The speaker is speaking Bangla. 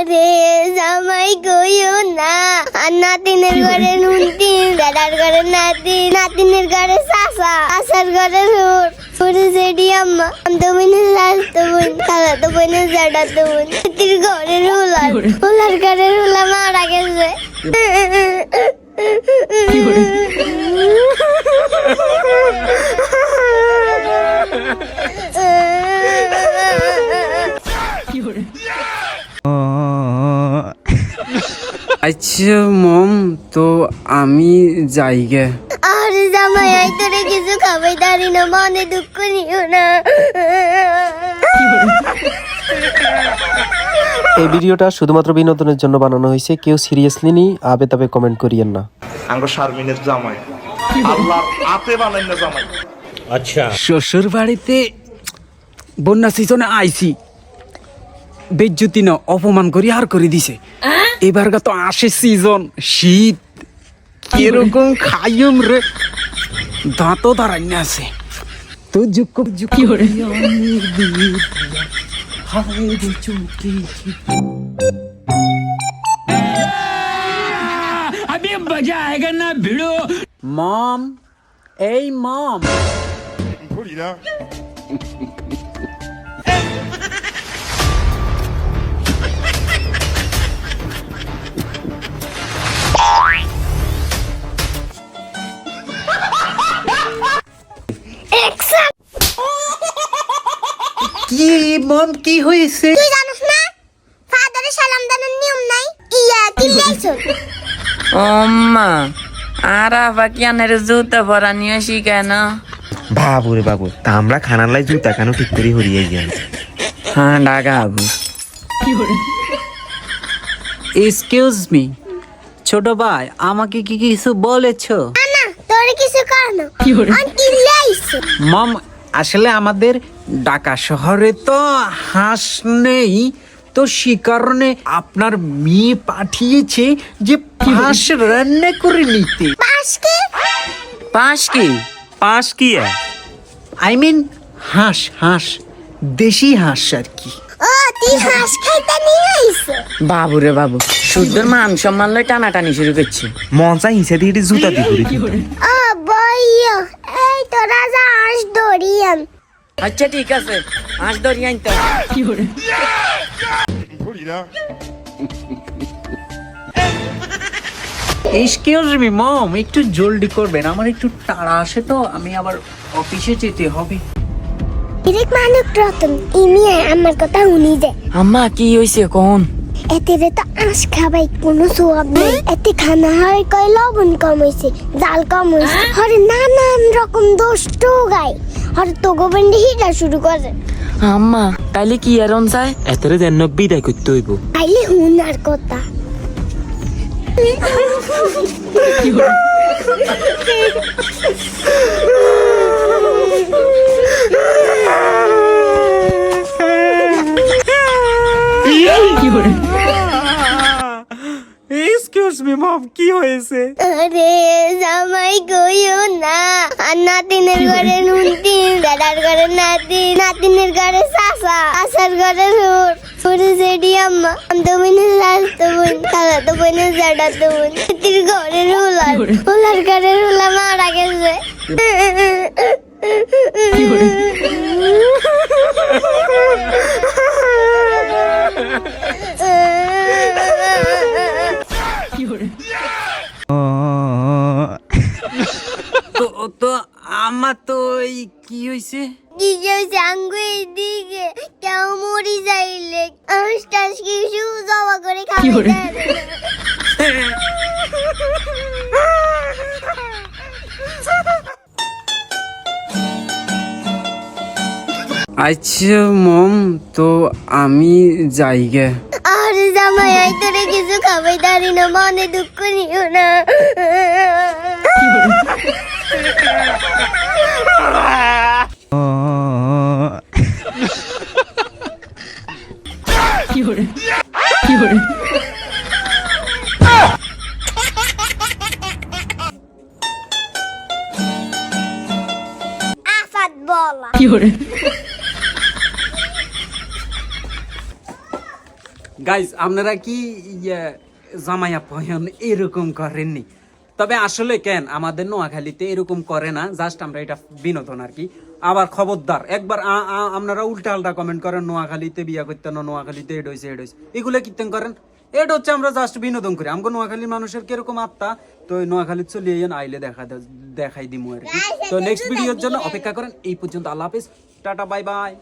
আরে জামাই কইও না। আর নাতিনের ঘরে নুনতি দাদার ঘরে নাতি নাতিনের ঘরে চাচা আসার ঘরে সুর সুরে সেডি আম্মা আমতো বোনের লাস্তো বোন খালাতো বোনের জাডাতো বোন। তির ঘরের উলার উলার ঘরের উলা মারা গেছে। আচ্ছা মম তো আমি যাই গে আরে জামাই আই তোরে কিছু খাবাই দাঁড়ি না মনে দুঃখ নিও না। এই ভিডিওটা শুধুমাত্র বিনোদনের জন্য বানানো হয়েছে। কেউ সিরিয়াসলি নি আবে তবে কমেন্ট করিয়েন না। আঙ্গ শারমিনের জামাই। আল্লাহর হাতে বানাই না জামাই। শ্বশুর বাড়িতে বন্যা সিজনে আইছি। বেজ্জুতি না অপমান করি আর করে দিছে। এবার গা তো আসে সিজন শীত কিরকম খাইম রে দাঁতও দাঁড়াই না আছে তো যুক্ক যুক্কি হরে अभी मजा आएगा ना भिड़ो মম এই মম মম কি হয়েছে? তুই জানিস না? ফাদারের সালাম দানের নিয়ম নাই। ইয়া কি লাইছো ওম্মা আর আবার কেনের জুতা পরা নিয়ে কেন? বাবু রে বাবু তা আমরা খানার লাই জুতা কেন ঠিক করে হরিয়ে গেল হ্যাঁ ডাকা আবু এক্সকিউজ মি ছোট ভাই আমাকে কি কিছু বলেছ? না তোর কিছু কারণ কি লাইছো মম আসলে আমাদের ঢাকা শহরে তো হাঁস নেই তো সে কারণে আপনার মেয়ে পাঠিয়েছে যে হাঁস রান্না করে নিতে। পাশ কি? পাঁচ কি? আই মিন হাঁস হাঁস দেশি হাঁস আর কি। বাবু রে বাবু শুদ্ধর মান সম্মান লই টানাটানি শুরু করছে। চাই হিসে দিয়ে একটু জুতা দিয়ে ঘুরে। ও বইও এই তো রাজা হাঁস দড়িয়ান আচ্ছা ঠিক আছে। আজ ধরি আনতে এক্সকিউজ মি মম একটু জলদি করবেন আমার একটু তাড়া আসে তো আমি আবার অফিসে যেতে হবে। ইরেক মানক রতন ইমিয়া আমার কথা শুনি যে আম্মা কি হইছে কোন? এতে তো আঁশ খাবাই কোনো সোয়াব নেই। এতে খানা হয় কয় লবণ কম হয়েছে জাল কম হয়েছে হরে নানান রকম দোষ তো গায় হরে তো গোবন্ডি হিটা শুরু করে। আম্মা তাইলে কি আর চায় এতরে যেন বিদায় করতে হইব। আইলে হুনার কথা। এক্সকিউজ মম কি হয়েছে? আরে জামাই কইও না। আর নাতিনের ঘরে নুনতি দাদার ঘরে নাতি নাতিনের ঘরে চাচা আসার ঘরে সুর সুরে সেডি আম্মা আমতো বোনের লাস্তো বোন খালাতো বোনের জাডাতো বোন। তির ঘরের উলার উলার ঘরের উলা মারা গেছে। তো তো এই কি দিকে কেউ মরি যাইলে। কিছু জমা করে খাবে। আচ্ছা মম তো আমি যাই গে। আরে জামাই আই তোরে কিছু খাবে দাঁড়ি না মনে দুঃখ নিও না। গাইস আপনারা কি ইয়ে, জামাই আপহন এরকম করেননি? তবে আসলে কেন আমাদের নোয়াখালীতে এরকম করে না জাস্ট আমরা এটা বিনোদন আর কি। আবার খবরদার একবার আপনারা উল্টা আল্টা কমেন্ট করেন নোয়াখালীতে বিয়া করতে না নোয়াখালীতে এড হয়েছে এড হয়েছে এগুলো কীর্তন করেন? এটা হচ্ছে আমরা জাস্ট বিনোদন করি। আমাকে নোয়াখালীর মানুষের কীরকম আত্মা তো ওই নোয়াখালীর চলে যান আইলে দেখা দেখাই দিমু আর কি। তো নেক্সট ভিডিওর জন্য অপেক্ষা করেন এই পর্যন্ত আল্লাহ হাফিজ। Tata bye bye